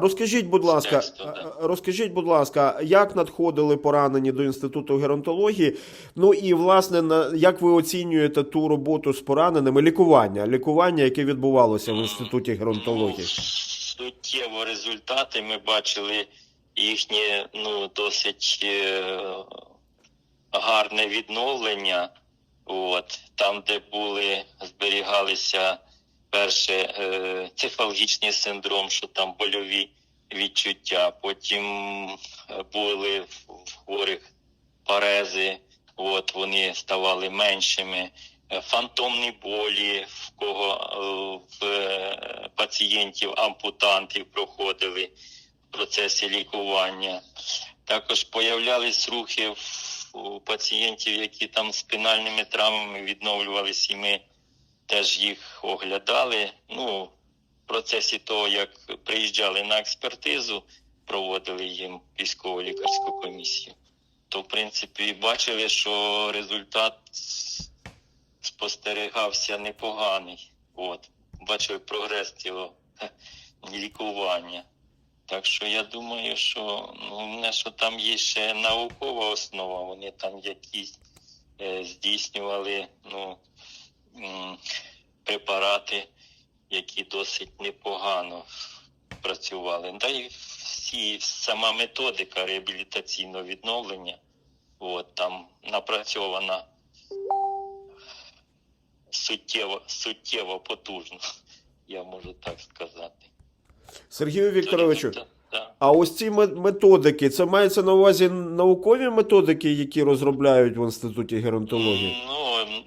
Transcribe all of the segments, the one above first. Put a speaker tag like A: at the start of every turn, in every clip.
A: Розкажіть, будь ласка,
B: Тексту,
A: е, розкажіть, будь ласка, як надходили поранені до інституту геронтології? Ну і власне на як ви оцінюєте ту роботу з пораненими? Лікування, лікування, яке відбувалося в інституті геронтології?
B: Ну, суттєво результати ми бачили їхнє ну, досить е, гарне відновлення. От, там, де були, зберігалися перше е, цефалгічний синдром, що там больові відчуття, потім е, були в хворих парези, от, вони ставали меншими. Е, Фантомні болі, в кого в пацієнтів ампутантів проходили в процесі лікування. Також появлялись рухи у пацієнтів, які там спинальними травмами відновлювалися, і ми теж їх оглядали. Ну, в процесі того, як приїжджали на експертизу, проводили їм військово-лікарську комісію. То, в принципі, бачили, що результат спостерігався непоганий. От. Бачив прогрес цього лікування. Так що я думаю, що ну, що там є ще наукова основа, вони там якісь е, здійснювали ну, препарати, які досить непогано працювали. Та й всі, сама методика реабілітаційного відновлення, от, там напрацьована суттєво, суттєво потужно, я можу так сказати.
A: Сергію Вікторовичу, а ось ці ме- методики, це мається на увазі наукові методики, які розробляють в інституті геронтології?
B: Ну,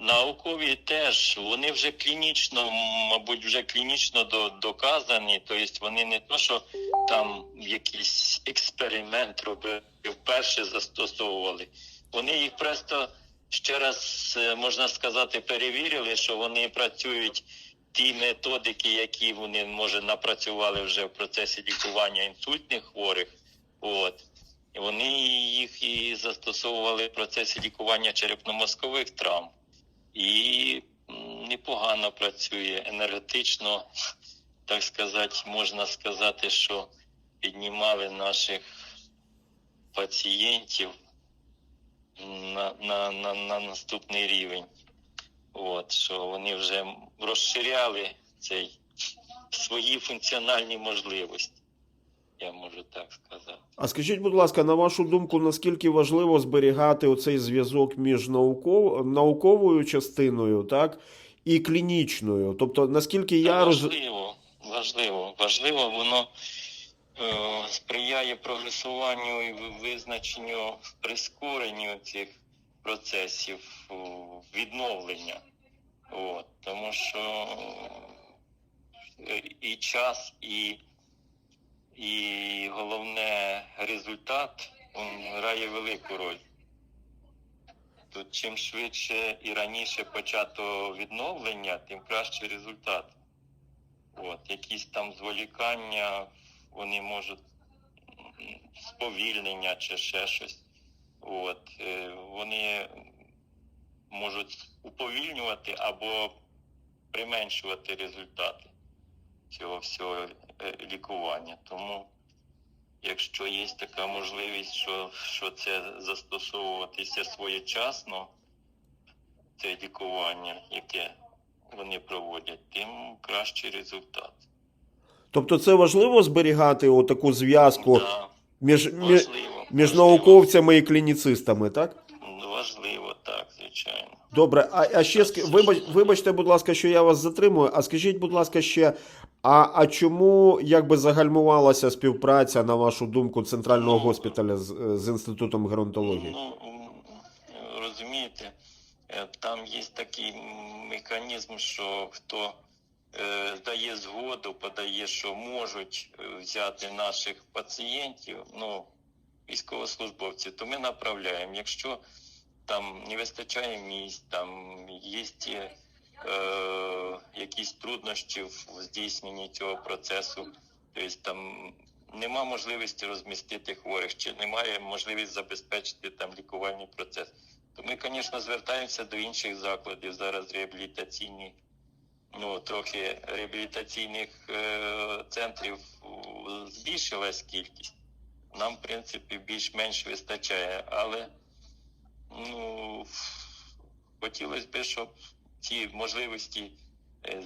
B: наукові теж, вони вже клінічно, мабуть, вже клінічно до, доказані. Тобто вони не то, що там якийсь експеримент робили, вперше застосовували. Вони їх просто ще раз, е, можна сказати, перевірили, що вони працюють ті методики, які вони, може, напрацювали вже в процесі лікування інсультних хворих. От. Вони їх і застосовували в процесі лікування черепно-мозкових травм. І непогано працює енергетично, так сказати, можна сказати, що піднімали наших пацієнтів на, на, на, на наступний рівень. От, що вони вже розширяли цей, свої функціональні можливості. Я можу так сказати.
A: А скажіть, будь ласка, на вашу думку, наскільки важливо зберігати оцей зв'язок між науков... науковою частиною, так, і клінічною? Тобто, наскільки я
B: важливо, важливо, важливо, воно е, сприяє прогресуванню і визначенню прискоренню цих процесів о, відновлення. От, тому що і час, і, і головне результат грає велику роль. Тут чим швидше і раніше почато відновлення, тим кращий результат. От, якісь там зволікання, вони можуть сповільнення чи ще щось. От, е, вони можуть уповільнювати або применшувати результати цього всього е, лікування. Тому, якщо є така можливість, що, що це застосовуватися своєчасно, це лікування, яке вони проводять, тим кращий результат.
A: тобто це важливо зберігати отаку зв'язку
B: Да,
A: між, між,
B: важливо,
A: між
B: важливо.
A: науковцями і клініцистами, так?
B: Важливо, звичайно.
A: Добре, а, а ще ск... вибач, вибачте, будь ласка, що я вас затримую. А скажіть, будь ласка, ще, а, а чому якби загальмувалася співпраця, на вашу думку, центрального госпіталя з, з інститутом геронтології?
B: Ну, розумієте, е, там є такий механізм, що хто е, дає згоду, подає, що можуть е, взяти наших пацієнтів, ну, військовослужбовців, то ми направляємо. Якщо там не вистачає місць, там є е, якісь труднощі в здійсненні цього процесу, тобто там нема можливості розмістити хворих, чи немає можливості забезпечити там лікувальний процес. То ми, звісно, звертаємося до інших закладів. Зараз реабілітаційні, ну трохи реабілітаційних е, центрів збільшилась кількість. Нам, в принципі, більш-менш вистачає, але ну, хотілося б, щоб ці можливості е,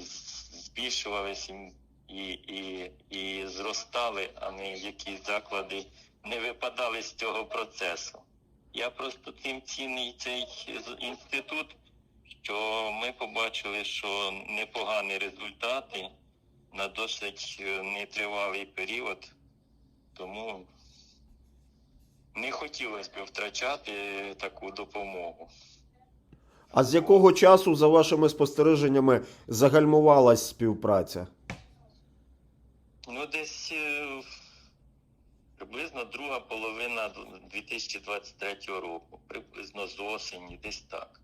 B: збільшувалися і, і, і зростали, а не якісь заклади не випадали з цього процесу. Я просто тим цінний цей інститут, що ми побачили, що непогані результати на досить е, нетривалий період, тому не хотілося б втрачати таку допомогу.
A: А з якого часу, за вашими спостереженнями, загальмувалась співпраця?
B: Ну, десь е, приблизно друга половина 2023 року, приблизно з осені, десь так.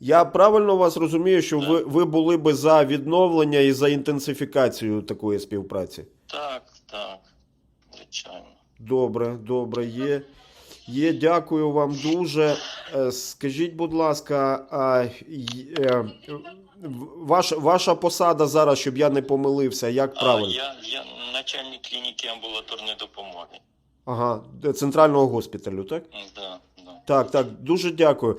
A: Я правильно вас розумію, що
B: Так.
A: ви, ви були би за відновлення і за інтенсифікацію такої співпраці?
B: Так.
A: Добре, добре, є. Є, дякую вам дуже. Е, Скажіть, будь ласка, а, е, в- ваша, ваша посада зараз, щоб я не помилився, як правильно?
B: А я, я начальник клініки амбулаторної допомоги.
A: Ага, центрального госпіталю, так?
B: Да, да.
A: Так, так, дуже дякую.